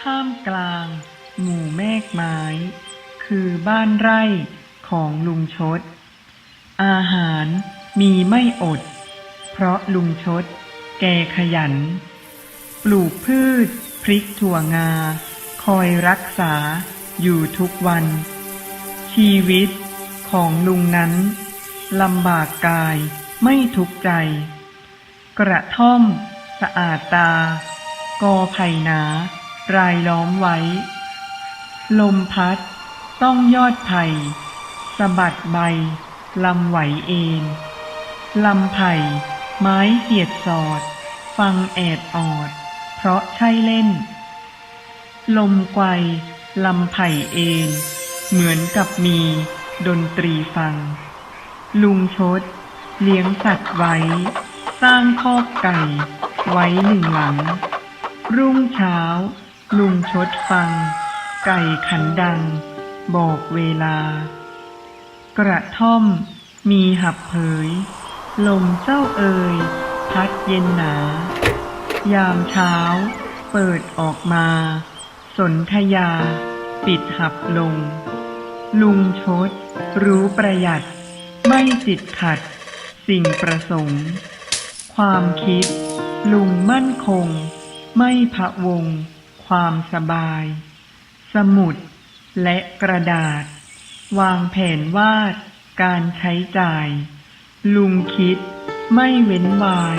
ท่ามกลาง หมู่เมฆไม้ คือบ้านไร่ของลุงชด อาหารมีไม่อด เพราะลุงชด แกขยัน ปลูกพืช พริกถั่วงา คอยรักษาอยู่ทุกวัน ชีวิตของลุงนั้นลำบากกายไม่ทุกใจ กระท่อม สะอาดตา กอไผ่หนา รายล้อมไว้ ลมพัด ต้องยอดไผ่สะบัดใบลำไหวเองลำไผ่ ไม้เสียดสอด ฟังแอดออด เพราะใช่เล่น ลมไกวลำไผ่เอง เหมือนกับมีดนตรีฟัง ลุงชด เลี้ยงสัตว์ไว้ สร้างคอกไก่ ไว้หนึ่งหลัง รุ่งเช้า ลุงชดฟัง ไก่ขันดัง บอกเวลา กระท่อมมีหับเผย ลมเจ้าเอ่ยพัดเย็นหนา ยามเช้า เปิดออกมา สนธยา ปิดหับลง ลุงชด รู้ประหยัด ไม่ติดขัด สิ่งประสงค์ ความคิด ลุงมั่นคง ไม่พะวง ความสบาย สมุด และกระดาษ วางแผนวาด การใช้จ่าย ลุงคิดไม่เว้นวาย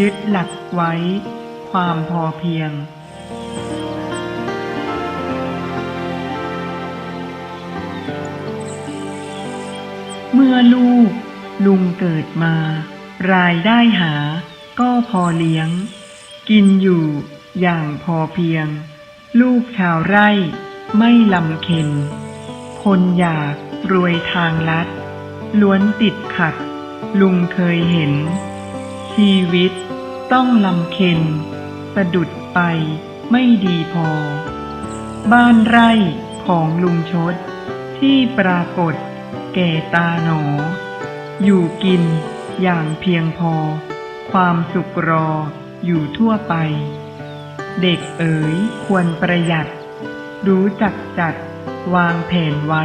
ยึดหลักไว้ ความพอเพียงเมื่อลูก ลุงเกิดมา รายได้หา ก็พอเลี้ยง กินอยู่ อย่างพอเพียง ลูกชาวไร่ ไม่ลำเค็น คนอยากรวยทางลัด ล้วนติดขัด ลุงเคยเห็น ชีวิตต้องลำเค็น สะดุดไปไม่ดีพอ บ้านไร่ของลุงชด ที่ปรากฏแก่ตาหนอ อยู่กินอย่างเพียงพอ ความสุขรออยู่ทั่วไป เด็กเอ๋ยควรประหยัด รู้จักจัด วางแผนไว้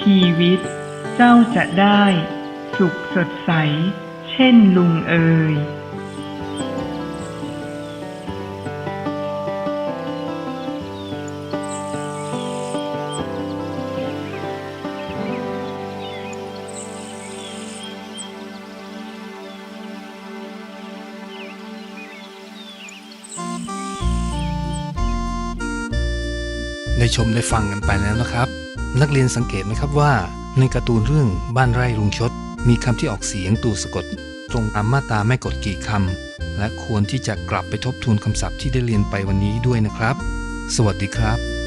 ชีวิต เจ้าจะได้ สุขสดใส เช่นลุงเอ๋ย ได้ชมได้ฟังกันไปแล้วนะครับ นักเรียนสังเกตไหมครับว่า ในการ์ตูนเรื่องบ้านไร่ลุงชด มีคำที่ออกเสียงตัวสะกด ตรงตามมาตราแม่กฎกี่คำและควรที่จะกลับไปทบทวนคำศัพท์ที่ได้เรียนไปวันนี้ด้วยนะครับ สวัสดีครับ